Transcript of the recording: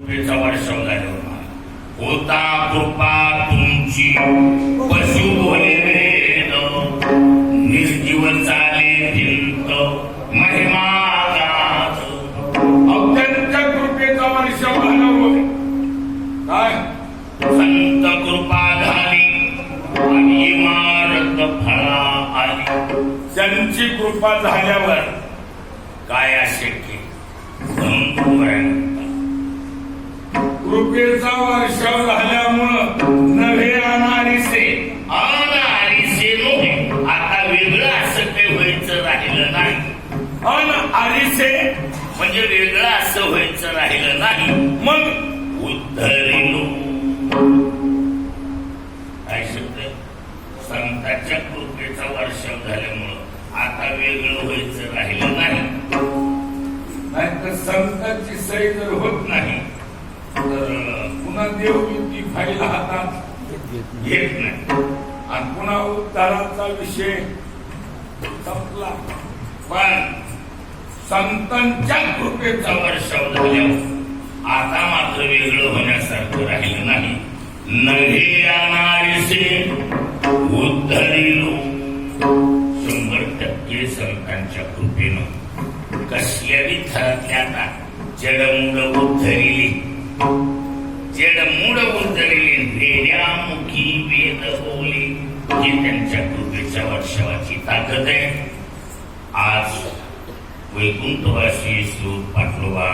कृपेचा वर्षाव झाल्यावर होता कृपा तुमची पशु बोले वेद चाले भिंत महिमा अत्यंत कृपेचा झाला होय काय संत कृपा झाली आणि इमारत फळा आली त्यांची कृपा झाल्यावर काय अशक्य कृपेचा वर्षाव झाल्यामुळं नव्हे अनारीसे. अनारीसे नव्हे आता वेगळं असं काही व्हायचं राहिलं नाही. अन आरीसे म्हणजे वेगळं असं व्हायचं राहिलं नाही. मग? उद्धरिलो काय शब्द? संतांच्या कृपेचा वर्षाव झाल्यामुळं आता वेगळं व्हायचं राहिलं नाही. नाहीतर संतांची सही जर होत नाही तर पुन्हा देवयुक्ती फाईल हातात येत नाही. आणि पुन्हा उद्धाराचा विषय संपला. पण संतांच्या कृपेचा वर्षाव झाल्यावर आता मात्र वेगळं होण्यासारखं राहिलं नाही. नव्हे अनारीसे उद्धरिलो शंभर टक्के संतांच्या कृपेनं. कसल्याही थरातल्या आता? जडमुड उद्धरिली जडमुड उद्धरिली वेड्यामुखी वेद बोले ही त्यांच्या कृपेच्या वर्षावाची ताकद आहे आज वैकुंठवासी श्लोक पाठोबा